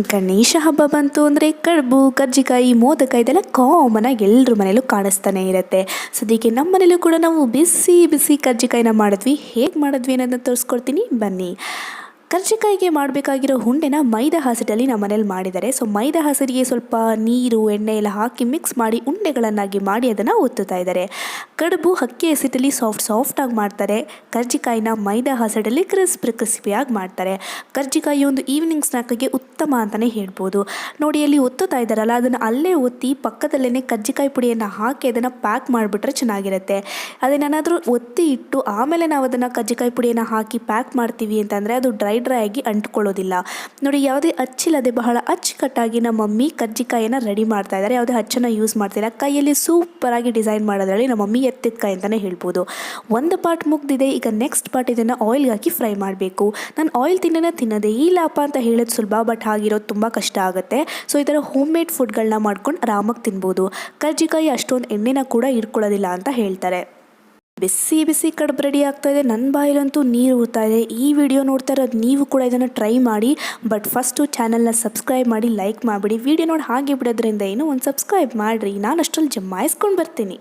ಗಣೇಶ ಹಬ್ಬ ಬಂತು ಅಂದರೆ ಕಡುಬು ಕರ್ಜಿಕಾಯಿ ಮೋದಕ ಇದೆಲ್ಲ ಕಾಮನ್ ಎಲ್ಲರ ಮನೇಲೂ ಕಾಣಿಸ್ತಾನೆ ಇರುತ್ತೆ. ಅದಕ್ಕೆ ನಮ್ಮ ಮನೇಲೂ ಕೂಡ ನಾವು ಬಿಸಿ ಬಿಸಿ ಕರ್ಜಿಕಾಯಿನ ಮಾಡಿದ್ವಿ. ಹೇಗೆ ಮಾಡಿದ್ವಿ ಅನ್ನೋದನ್ನ ತೋರಿಸ್ಕೊಡ್ತೀನಿ. ಬನ್ನಿ. ಕರ್ಜಿಕಾಯಿಗೆ ಮಾಡಬೇಕಾಗಿರೋ ಹುಂಡೆನ ಮೈದಾ ಹಸಿಟ್ಟಲ್ಲಿ ನಮ್ಮ ಮನೇಲಿ ಮಾಡಿದ್ದಾರೆ. ಸೊ ಮೈದಾ ಹಸಿರಿಗೆ ಸ್ವಲ್ಪ ನೀರು, ಎಣ್ಣೆ ಎಲ್ಲ ಹಾಕಿ ಮಿಕ್ಸ್ ಮಾಡಿ ಉಂಡೆಗಳನ್ನಾಗಿ ಮಾಡಿ ಅದನ್ನು ಒತ್ತುತ್ತಾ ಇದ್ದಾರೆ. ಕಡುಬು ಹಕ್ಕಿ ಹಸಿಟ್ಟಲ್ಲಿ ಸಾಫ್ಟ್ ಸಾಫ್ಟಾಗಿ ಮಾಡ್ತಾರೆ. ಕರ್ಜಿಕಾಯಿನ ಮೈದಾ ಹಸಿಡಲ್ಲಿ ಕ್ರಿಸ್ಪ್ ಕ್ರಿಸ್ಪಿಯಾಗಿ ಮಾಡ್ತಾರೆ. ಕರ್ಜಿಕಾಯಿ ಒಂದು ಈವ್ನಿಂಗ್ ಸ್ನ್ಯಾಕಿಗೆ ಉತ್ತಮ ಅಂತಲೇ ಹೇಳ್ಬೋದು. ನೋಡಿ, ಅಲ್ಲಿ ಒತ್ತುತ್ತಾ ಇದ್ದಾರಲ್ಲ, ಅದನ್ನು ಅಲ್ಲೇ ಒತ್ತಿ ಪಕ್ಕದಲ್ಲೇ ಕರ್ಜಿಕಾಯಿ ಪುಡಿಯನ್ನು ಹಾಕಿ ಅದನ್ನು ಪ್ಯಾಕ್ ಮಾಡಿಬಿಟ್ರೆ ಚೆನ್ನಾಗಿರುತ್ತೆ. ಅದನ್ನೇನಾದರೂ ಒತ್ತಿ ಇಟ್ಟು ಆಮೇಲೆ ನಾವು ಅದನ್ನು ಕರ್ಜಿಕಾಯಿ ಪುಡಿಯನ್ನು ಹಾಕಿ ಪ್ಯಾಕ್ ಮಾಡ್ತೀವಿ ಅಂತಂದರೆ ಅದು ಡ್ರೈ ಡ್ರೈ ಆಗಿ ಅಂಟ್ಕೊಳ್ಳೋದಿಲ್ಲ. ನೋಡಿ, ಯಾವುದೇ ಅಚ್ಚಿಲ್ಲದೆ ಬಹಳ ಅಚ್ಚುಕಟ್ಟಾಗಿ ನಮ್ಮ ಮಮ್ಮಿ ಕಜ್ಜಿಕಾಯಿನ ರೆಡಿ ಮಾಡ್ತಾ ಇದ್ದಾರೆ. ಯಾವುದೇ ಹಚ್ಚನ್ನು ಯೂಸ್ ಮಾಡ್ತಿಲ್ಲ ಕೈಯಲ್ಲಿ ಸೂಪರಾಗಿ ಡಿಸೈನ್ ಮಾಡೋದ್ರಲ್ಲಿ ನಮ್ಮ ಮಮ್ಮಿ ಎತ್ತಿದ ಕೈ ಅಂತಲೇ ಹೇಳ್ಬೋದು. ಒಂದು ಪಾರ್ಟ್ ಮುಗ್ದಿದೆ, ಈಗ ನೆಕ್ಸ್ಟ್ ಪಾರ್ಟ್ ಇದನ್ನು ಆಯಿಲ್ಗೆ ಹಾಕಿ ಫ್ರೈ ಮಾಡಬೇಕು. ನಾನು ಆಯಿಲ್ ತಿನ್ನೋಣ ತಿನ್ನೋದೇ ಇಲ್ಲಪ್ಪ ಅಂತ ಹೇಳೋದು ಸುಲಭ ಬಟ್ ಹಾಗಿರೋದು ತುಂಬ ಕಷ್ಟ ಆಗುತ್ತೆ. ಸೊ ಈ ಥರ ಹೋಮ್ ಮೇಡ್ ಫುಡ್ಗಳನ್ನ ಮಾಡ್ಕೊಂಡು ಆರಾಮಾಗಿ ತಿನ್ಬೋದು. ಕರ್ಜಿಕಾಯಿ ಅಷ್ಟೊಂದು ಎಣ್ಣೆನ ಕೂಡ ಇಟ್ಕೊಳ್ಳೋದಿಲ್ಲ ಅಂತ ಹೇಳ್ತಾರೆ. ಬಿಸಿ ಬಿಸಿ ಕಡುಬು ರೆಡಿ ಇದೆ. ನನ್ನ ಬಾಯಿಲಂತೂ ನೀರು ಊರ್ತಾ ಇದೆ. ಈ ವಿಡಿಯೋ ನೋಡ್ತಾ ಇರೋದು ನೀವು ಕೂಡ ಇದನ್ನು ಟ್ರೈ ಮಾಡಿ. ಬಟ್ ಫಸ್ಟು ಚಾನಲ್ನ ಸಬ್ಸ್ಕ್ರೈಬ್ ಮಾಡಿ, ಲೈಕ್ ಮಾಡಿಬಿಡಿ. ವಿಡಿಯೋ ನೋಡಿ ಹಾಗೆ ಬಿಡೋದ್ರಿಂದ ಏನು ಒಂದು ಸಬ್ಸ್ಕ್ರೈಬ್ ಮಾಡಿರಿ. ನಾನು ಅಷ್ಟರಲ್ಲಿ ಜಮಾಯಿಸ್ಕೊಂಡು ಬರ್ತೀನಿ.